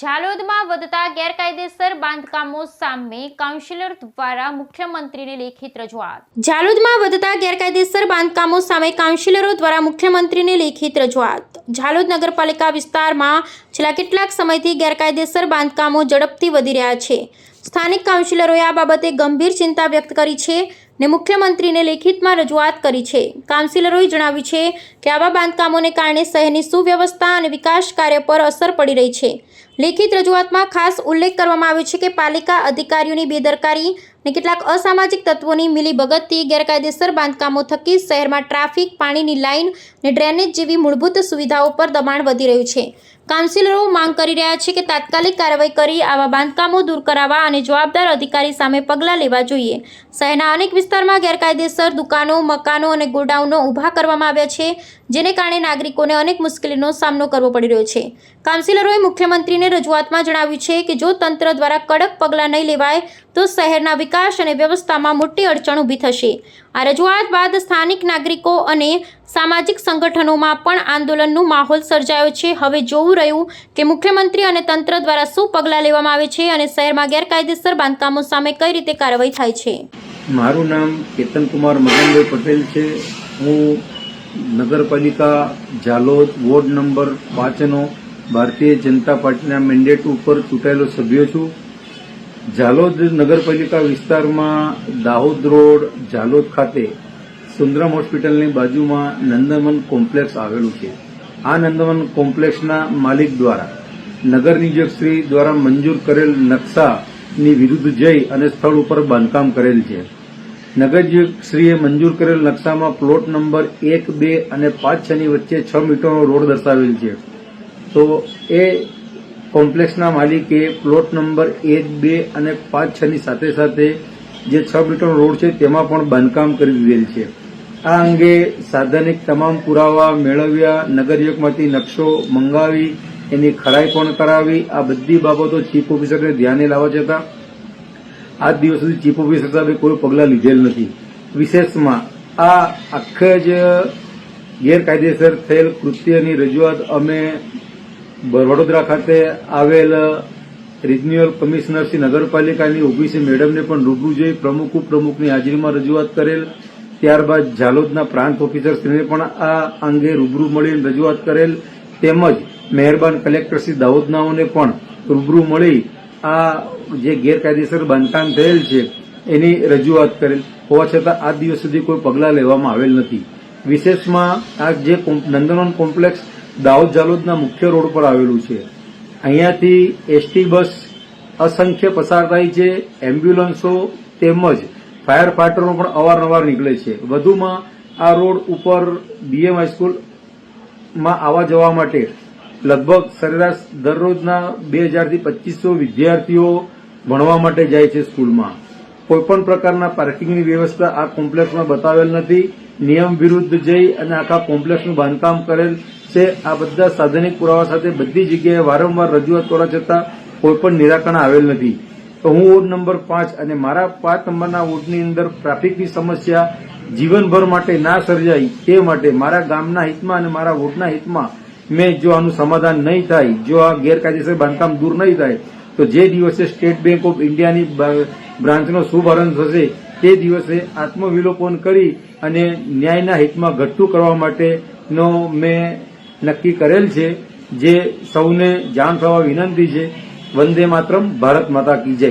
ઝાલોદમાં વધતા ગેરકાયદેસર બાંધકામો સામે કાઉન્સિલર દ્વારા મુખ્યમંત્રીને લેખિત રજૂઆત. ઝાલોદમાં વધતા ગેરકાયદેસર બાંધકામો સામે કાઉન્સિલરો દ્વારા મુખ્યમંત્રીને લેખિત રજૂઆત. ઝાલોદ નગરપાલિકા વિસ્તારમાં છેલ્લા કેટલાક સમયથી ગેરકાયદેસર બાંધકામો ઝડપથી વધી રહ્યા છે. સ્થાનિક કાઉન્સિલરોએ આ બાબતે ગંભીર ચિંતા વ્યક્ત કરી છે ને મુખ્યમંત્રીને લેખિતમાં રજૂઆત કરી છે. કાઉન્સિલરોએ જણાવ્યું છે કે આવા બાંધકામોને કારણે શહેરની સુવ્યવસ્થા અને વિકાસ કાર્ય પર અસર પડી રહી છે. લેખિત રજૂઆતમાં ખાસ ઉલ્લેખ કરવામાં આવ્યો છે કે પાલિકા અધિકારીઓની બેદરકારી અને કેટલાક અસામાજિક તત્વોની મિલીભગતથી ગેરકાયદેસર બાંધકામો થકી શહેરમાં ટ્રાફિક, પાણીની લાઇન અને ડ્રેનેજ જેવી મૂળભૂત સુવિધાઓ પર દબાણ વધી રહ્યું છે. કાઉન્સિલરો માંગ કરી રહ્યા છે કે તાત્કાલિક કાર્યવાહી કરી આવા બાંધકામો દૂર કરાવવા અને જવાબદાર અધિકારી સામે પગલાં લેવા જોઈએ. શહેરના અનેક વિસ્તારમાં ગેરકાયદેસર દુકાનો, મકાનો અને ગોડાઉનો ઊભા કરવામાં આવ્યા છે. જેને કારણે નાગરિકોને અનેક મુશ્કેલીનો સામનો કરવો પડી રહ્યો છે. કાઉન્સિલરોએ મુખ્યમંત્રીને રજૂઆતમાં જણાવ્યું છે કે જો તંત્ર દ્વારા કડક પગલાં નહીં લેવાય, તો શહેરના વિકાસ અને વ્યવસ્થામાં મોટી અડચણ ઊભી થશે. આ રજૂઆત બાદ સ્થાનિક નાગરિકો અને સામાજિક સંગઠનોમાં પણ આંદોલનનું માહોલ સર્જાયો છે. હવે જોવું રહ્યું કે મુખ્યમંત્રી અને તંત્ર દ્વારા શું પગલાં લેવામાં આવે છે અને શહેરમાં ગેરકાયદેસર બાંધકામો સામે કઈ રીતે કાર્યવાહી થાય છે? મારું નામ કેતનકુમાર મગનભાઈ પટેલ છે. હું નગરપાલિકા ઝાલોદ વોર્ડ નંબર પાંચનો ભારતીય જનતા પાર્ટીના મેન્ડેટ ઉપર ચૂંટાયેલો સભ્ય છું. ઝાલોદ નગરપાલિકા વિસ્તારમાં દાહોદ રોડ ઝાલોદ ખાતે સુંદરમ હોસ્પિટલની બાજુમાં નંદનવન કોમ્પ્લેક્સ આવેલું છે. આ નંદનવન કોમ્પ્લેક્સના માલિક દ્વારા નગર નિયોજકશ્રી દ્વારા મંજૂર કરેલ નકશાની વિરુદ્ધ જઈ અને સ્થળ ઉપર બાંધકામ કરેલ છે. નગરશ્રીએ મંજૂર કરેલ નકશામાં પ્લોટ નંબર એક, બે અને પાંચ છની વચ્ચે છ મીટરનો રોડ દર્શાવેલ છે. તો એ કોમ્પ્લેક્સના માલિકે પ્લોટ નંબર એક, બે અને પાંચ છની સાથે સાથે જે છ મીટરનો રોડ છે તેમાં પણ બાંધકામ કરી દીધેલ છે. આ અંગે સાધનિક તમામ પુરાવા મેળવ્યા, નગરયુગમાંથી નકશો મંગાવી, એની ખરાઈ પણ કરાવી, આ બધી બાબતો ચીફ ઓફિસરને ધ્યાને લાવવા છતાં આજ દિવસ સુધી ચીફ ઓફિસર સાહેબે કોઈ પગલાં લીધેલ નથી. વિશેષમાં આ આખા જ ગેરકાયદેસર થયેલ કૃત્યની રજૂઆત અમે વડોદરા ખાતે આવેલ રિજનલ કમિશનર શ્રી નગરપાલિકાની ઓબીસી મેડમને પણ રૂબરૂ જઈ પ્રમુખ ઉપપ્રમુખની હાજરીમાં રજૂઆત કરેલ. ત્યારબાદ ઝાલોદના પ્રાંત ઓફિસરશ્રીને પણ આ અંગે રૂબરૂ મળીને રજૂઆત કરેલ. તેમજ મહેરબાન કલેક્ટર શ્રી દાહોદનાઓને પણ રૂબરૂ મળી આ જે ગેરકાયદેસર બાંધકામ થયેલ છે, એની રજૂઆત કરેલ. હોવા છતાં આ દિવસ સુધી કોઈ પગલાં લેવામાં આવેલ નથી. વિશેષમાં આ જે નંદનવન કોમ્પ્લેક્સ દાહોદ જાલોદના મુખ્ય રોડ પર આવેલું છે. અહીંયાથી એસટી બસ અસંખ્ય પસાર થાય છે, એમ્બ્યુલન્સો તેમજ ફાયર ફાઈટરો પણ અવારનવાર નીકળે છે. વધુમાં આ રોડ ઉપર બીએમ હાઈસ્કૂલમાં આવવા જવા માટે લગભગ સરેરાશ દરરોજના બે હજારથી પચીસો વિદ્યાર્થીઓ ભણવા માટે જાય છે સ્કૂલમાં. કોઈપણ પ્રકારના પાર્કિંગની વ્યવસ્થા આ કોમ્પ્લેક્ષમાં બતાવેલ નથી. નિયમ વિરુદ્ધ જઈ અને આખા કોમ્પ્લેક્ષનું બાંધકામ કરેલ છે. આ બધા સાધનિક પુરાવા સાથે બધી જગ્યાએ વારંવાર રજૂઆત કરવા છતાં કોઈપણ નિરાકરણ આવેલ નથી. તો હું વોર્ડ નંબર પાંચ અને મારા પાંચ નંબરના વોર્ડની અંદર ટ્રાફિકની સમસ્યા જીવનભર માટે ના સર્જાય તે માટે મારા ગામના હિતમાં અને મારા વોર્ડના હિતમાં મેં જો આનું સમાધાન નહીં થાય, જો આ ગેરકાયદેસર બાંધકામ દૂર નહીં થાય, તો જે દિવસે સ્ટેટ બેંક ઓફ ઇન્ડિયાની બ્રાન્ચનો શુભારંભ થશે, તે દિવસે આત્મવિલોપન કરી અને ન્યાયના હિતમાં ઘટતું કરવા માટેનો મેં નક્કી કરેલ છે, જે સૌને જાણ થવા વિનંતી છે. વંદે માતરમ, ભારત માતા કી જય.